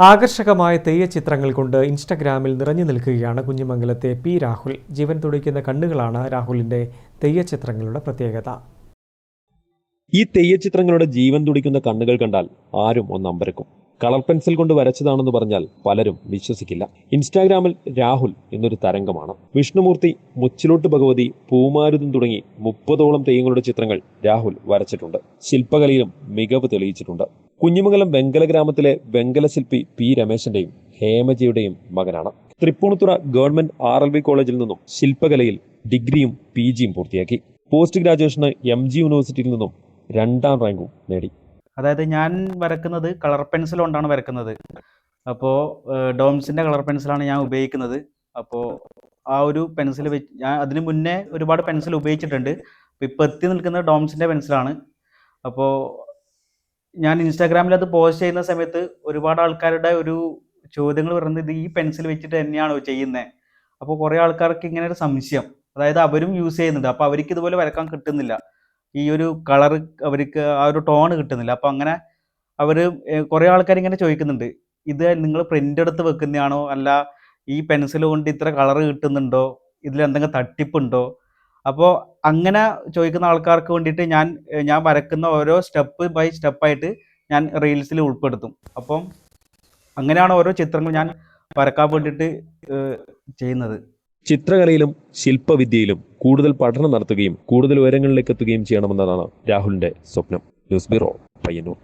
ആകർഷകമായ തെയ്യ ചിത്രങ്ങൾ കൊണ്ട് ഇൻസ്റ്റഗ്രാമിൽ നിറഞ്ഞു നിൽക്കുകയാണ് കുഞ്ഞിമംഗലത്തെ പി രാഹുൽ. ജീവൻ തുടിക്കുന്ന കണ്ണുകളാണ് രാഹുലിന്റെ തെയ്യ ചിത്രങ്ങളുടെ പ്രത്യേകത. ഈ തെയ്യ ചിത്രങ്ങളുടെ ജീവൻ തുടിക്കുന്ന കണ്ണുകൾ കണ്ടാൽ ആരും ഒന്നമ്പരക്കും കളർ പെൻസിൽ കൊണ്ട് വരച്ചതാണെന്ന് പറഞ്ഞാൽ പലരും വിശ്വസിക്കില്ല. ഇൻസ്റ്റാഗ്രാമിൽ രാഹുൽ എന്നൊരു തരംഗമാണ്. വിഷ്ണുമൂർത്തി മുച്ചിലോട്ട് ഭഗവതി പൂമാരുതം തുടങ്ങി മുപ്പതോളം തെയ്യങ്ങളുടെ ചിത്രങ്ങൾ രാഹുൽ വരച്ചിട്ടുണ്ട്. ശില്പകലയിലും മികവ് തെളിയിച്ചിട്ടുണ്ട്. കുഞ്ഞിമംഗലം വെങ്കല ഗ്രാമത്തിലെ വെങ്കല ശില്പി പി രമേശന്റെയും ഹേമജിയുടെയും മകനാണ്. Tripunithura government R L V കോളേജിൽ നിന്നും ശില്പകലയിൽ ഡിഗ്രിയും പി ജിയും പൂർത്തിയാക്കി. പോസ്റ്റ് ഗ്രാജുവേഷന് എം ജി യൂണിവേഴ്സിറ്റിയിൽ നിന്നും രണ്ടാം റാങ്കും നേടി. അതായത് ഞാൻ വരക്കുന്നത് കളർ പെൻസിൽ കൊണ്ടാണ് വരക്കുന്നത്. അപ്പോൾ ഡോംസിന്റെ കളർ പെൻസിലാണ് ഞാൻ ഉപയോഗിക്കുന്നത്. അപ്പോൾ ആ ഒരു പെൻസിൽ വെച്ച് ഞാൻ അതിന് മുന്നേ ഒരുപാട് പെൻസിൽ ഉപയോഗിച്ചിട്ടുണ്ട്. ഇപ്പോൾ എത്തി നിൽക്കുന്നത് ഡോംസിന്റെ പെൻസിലാണ്. അപ്പോൾ ഞാൻ ഇൻസ്റ്റാഗ്രാമിൽ അത് പോസ്റ്റ് ചെയ്യുന്ന സമയത്ത് ഒരുപാട് ആൾക്കാരുടെ ഒരു ചോദ്യങ്ങൾ പറയുന്നത് ഇത് ഈ പെൻസിൽ വെച്ചിട്ട് തന്നെയാണോ ചെയ്യുന്നത് അപ്പോൾ കുറേ ആൾക്കാർക്ക് ഇങ്ങനെ ഒരു സംശയം. അതായത് അവരും യൂസ് ചെയ്യുന്നുണ്ട്. അപ്പോൾ അവർക്ക് ഇതുപോലെ വരക്കാൻ കിട്ടുന്നില്ല. ഈ ഒരു കളർ അവർക്ക് ആ ഒരു ടോൺ കിട്ടുന്നില്ല. അപ്പോൾ അങ്ങനെ അവർ കുറേ ആൾക്കാർ ഇങ്ങനെ ചോദിക്കുന്നുണ്ട്. ഇത് നിങ്ങൾ പ്രിന്റ് എടുത്ത് വെക്കുന്നതാണോ? അല്ല ഈ പെൻസിൽ കൊണ്ട് ഇത്ര കളർ കിട്ടുന്നുണ്ടോ? ഇതിൽ എന്തെങ്കിലും തട്ടിപ്പുണ്ടോ? അപ്പോൾ അങ്ങനെ ചോദിക്കുന്ന ആൾക്കാർക്ക് വേണ്ടിയിട്ട് ഞാൻ ഞാൻ വരക്കുന്ന ഓരോ സ്റ്റെപ്പ് ബൈ സ്റ്റെപ്പായിട്ട് ഞാൻ റീൽസിൽ ഉൾപ്പെടുത്തും. അപ്പം അങ്ങനെയാണ് ഓരോ ചിത്രങ്ങൾ ഞാൻ വരക്കാൻ വേണ്ടിയിട്ട് ചെയ്യുന്നത്. ചിത്രകലയിലും ശില്പവിദ്യയിലും കൂടുതൽ പഠനം നടത്തുകയും കൂടുതൽ ഉയരങ്ങളിലേക്ക് എത്തുകയും ചെയ്യണമെന്നതാണ് രാഹുലിന്റെ സ്വപ്നം. News bureau Payyanur.